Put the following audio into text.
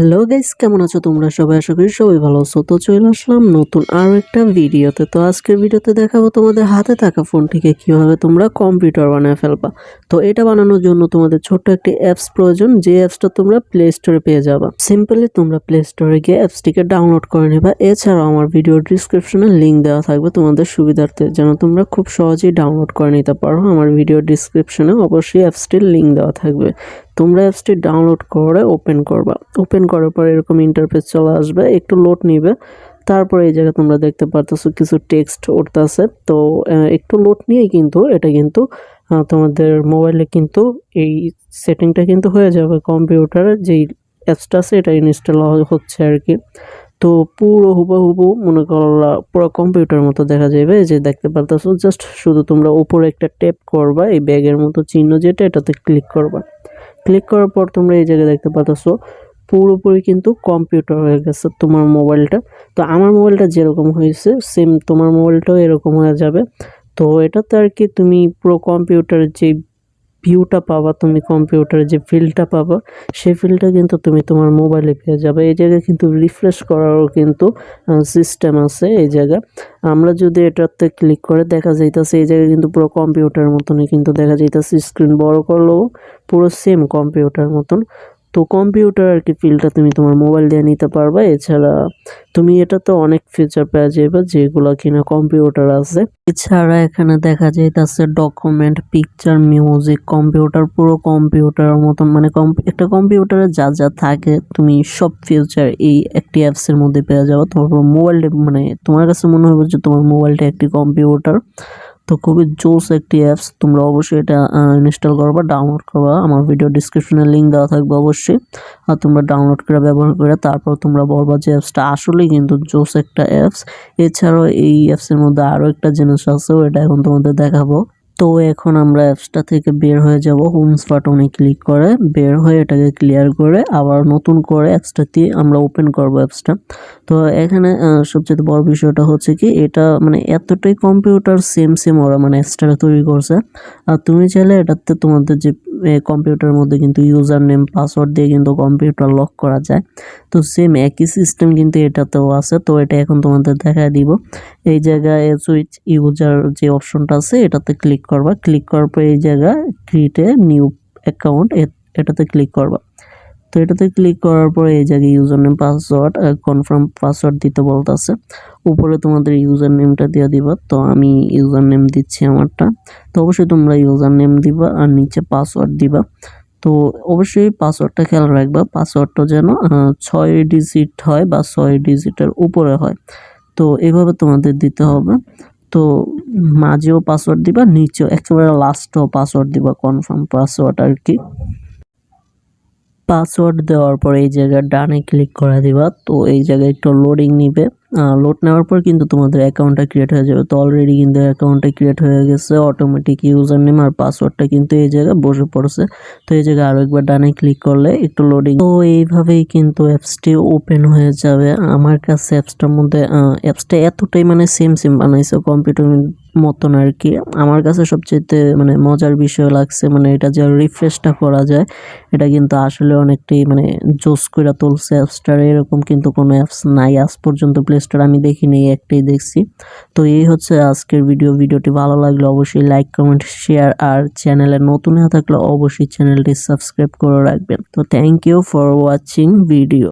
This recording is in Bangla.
হ্যালো গাইস, কেমন আছো তোমরা? সবাই আশা করি সবাই ভালো আছো। তো চলে আসলাম নতুন আরও একটা ভিডিওতে। তো আজকের ভিডিওতে দেখাবো তোমাদের হাতে থাকা ফোনটিকে কীভাবে তোমরা কম্পিউটার বানায় ফেলবা। তো এটা বানানোর জন্য তোমাদের ছোট্ট একটি অ্যাপস প্রয়োজন। যে অ্যাপসটা তোমরা প্লে স্টোরে পেয়ে যাবা। সিম্পলি তোমরা প্লে স্টোরে গিয়ে অ্যাপসটিকে ডাউনলোড করে নেবা। এছাড়াও আমার ভিডিও ডিসক্রিপশনে লিঙ্ক দেওয়া থাকবে তোমাদের সুবিধার্থে, যেন তোমরা খুব সহজেই ডাউনলোড করে নিতে পারো। আমার ভিডিও ডিসক্রিপশনে অবশ্যই অ্যাপসটির লিঙ্ক দেওয়া থাকবে। তোমরা অ্যাপসটি ডাউনলোড করে ওপেন করবা। ওপেন করার পর এরকম ইন্টারফেস চলে আসবে, একটু লোড নিবে। তারপরে এই জায়গায় তোমরা দেখতে পারতেছো কিছু টেক্সট উঠতেছে। তো একটু লোড নিয়েই কিন্তু এটা কিন্তু তোমাদের মোবাইলে কিন্তু এই সেটিংটা কিন্তু হয়ে যাবে কম্পিউটারে যেই অ্যাপসটা আছে এটা ইনস্টল হচ্ছে আর কি। তো পুরো হুবহু মনে করলা পুরো কম্পিউটার মতো দেখা যাবে যে দেখতে পারতেছো জাস্ট শুধু তোমরা উপরে একটা ট্যাপ করবা, এই ব্যাগের মতো চিহ্ন যেটা, এটাতে ক্লিক করবা। ক্লিক করার পর তোমরা এই জায়গায় দেখতে পাচ্ছ পুরোপুরি কিন্তু কম্পিউটার হয়ে গেছে তোমার মোবাইলটা তো আমার মোবাইলটা যেরকম হয়েছে সেম তোমার মোবাইলটাও এরকম হয়ে যাবে। তো এটাতে আর কি তুমি পুরো কম্পিউটার যে ভিউটা পাবা, তুমি কম্পিউটারে যে ফিল্ডটা পাবা, সেই ফিল্ডটা কিন্তু তুমি তোমার মোবাইলে পেয়ে যাবে। এই জায়গায় কিন্তু রিফ্রেশ করারও কিন্তু সিস্টেম আছে এই জায়গা। আমরা যদি এটাতে ক্লিক করে দেখা যাইতেছে, এই জায়গায় কিন্তু পুরো কম্পিউটার মতনই কিন্তু দেখা যাইতেছে স্ক্রিন বড় করলেও পুরো সেম কম্পিউটার মতন। তো কম্পিউটার আর কি ফিলটা তুমি তোমার মোবাইল দিয়ে নিতে পারবা। এছাড়া তুমি এটাতে অনেক ফিচার পেয়ে যাবে যেগুলো কিনা কম্পিউটার আছে। এছাড়া এখানে দেখা যাইতেছে ডকুমেন্ট পিকচার মিউজিক কম্পিউটার পুরো কম্পিউটারের মতন। মানে একটা কম্পিউটারে যা যা থাকে, তুমি সব ফিউচার এই একটি অ্যাপসের মধ্যে পেয়ে যাবে। তোমার মোবাইলটা মানে তোমার কাছে মনে হবে যে তোমার মোবাইলটা একটি কম্পিউটার তো খুবই জোস একটি অ্যাপস তোমরা অবশ্যই এটা ইনস্টল করবা ডাউনলোড করবা আমার ভিডিও ডিসক্রিপশনে লিঙ্ক দেওয়া থাকবে অবশ্যই। আর তোমরা ডাউনলোড করে ব্যবহার করে তারপর তোমরা বলবা যে অ্যাপসটা আসলেই কিন্তু জোস একটা অ্যাপস এছাড়াও এই অ্যাপসের মধ্যে আরও একটা জিনিস আছে ওটা এখন তোমাদের দেখাবো। তো এখন আমরা অ্যাপসটা থেকে বের হয়ে যাব। হোমস বাটনে ক্লিক করে, বের হয়ে এটাকে ক্লিয়ার করে, আবার নতুন করে অ্যাপসটা দিয়ে আমরা ওপেন করব অ্যাপসটা তো এখানে সবচেয়ে বড় বিষয়টা হচ্ছে কি, এটা মানে এতটাই কম্পিউটার সেম সেম ওরা মানে অ্যাপসটা তৈরি করছে। আর তুমি চাইলে এটাতে তোমাদের যে কম্পিউটারের মধ্যে কিন্তু ইউজার নেম পাসওয়ার্ড দিয়ে কিন্তু কম্পিউটার লক করা যায়। তো সেম একই সিস্টেম কিন্তু এটাতেও আছে। তো এটা এখন তোমাদের দেখায় দিব। এই জায়গায় সুইচ ইউজার যে অপশনটা আছে, এটাতে ক্লিক করবা। ক্লিক করার পর এই জায়গায় ক্রিয়েট নিউ অ্যাকাউন্ট এটাতে ক্লিক করবা। তো এটাতে ক্লিক করার পরে এই জায়গায় user name password confirm password দিতে বলতেছে। উপরে তোমাদের ইউজার নেমটা দিয়ে দিবা। তো আমি ইউজার নেম দিচ্ছি আমারটা। তো অবশ্যই তোমরা ইউজার নেম দিবা আর নিচে পাসওয়ার্ড দিবা। তো অবশ্যই পাসওয়ার্ডটা খেয়াল রাখবা। পাসওয়ার্ডটা যেন ছয় ডিজিট হয় বা ছয় ডিজিটের উপরে হয়। তো এভাবে তোমাদের দিতে হবে। তো মাঝেও পাসওয়ার্ড দিবা, নিচেও, একেবারে লাস্টেও পাসওয়ার্ড দিবা কনফার্ম পাসওয়ার্ড আর কি। পাসওয়ার্ড দেওয়ার পর এই জায়গায় ডানে ক্লিক করে দিবা, তো এই জায়গায় একটু লোডিং নিবে। লোড নেওয়ার পর কিন্তু তোমাদের অ্যাকাউন্টটা ক্রিয়েট হয়ে যাবে। তো অলরেডি কিন্তু অ্যাকাউন্টটা ক্রিয়েট হয়ে গেছে অটোমেটিক ইউজার নেম আর পাসওয়ার্ডটা কিন্তু এই জায়গায় বসে পড়ছে। তো এই জায়গায় আরও একবার ডানে ক্লিক করলে একটু লোডিং তো এইভাবেই কিন্তু অ্যাপসটি ওপেন হয়ে যাবে। আমার কাছে অ্যাপসটার মধ্যে অ্যাপসটা এতটাই মানে সেম সেম বানাইছে কম্পিউটার মতন আর কি। আমার কাছে সবচেয়ে মানে মজার বিষয় লাগছে মানে এটা যে রিফ্রেশটা করা যায়, এটা কিন্তু আসলে অনেকটি মানে জোস করে তুলছে অ্যাপসটার এরকম কিন্তু কোনো অ্যাপস নাই। আজ পর্যন্ত প্লে স্টোর আমি দেখিনি একটাই দেখছি। তো এই হচ্ছে আজকের ভিডিও ভিডিওটি ভালো লাগলে অবশ্যই লাইক কমেন্ট শেয়ার আর চ্যানেলে নতুন হয়ে থাকলে অবশ্যই চ্যানেলটি সাবস্ক্রাইব করে রাখবেন। তো thank you for watching video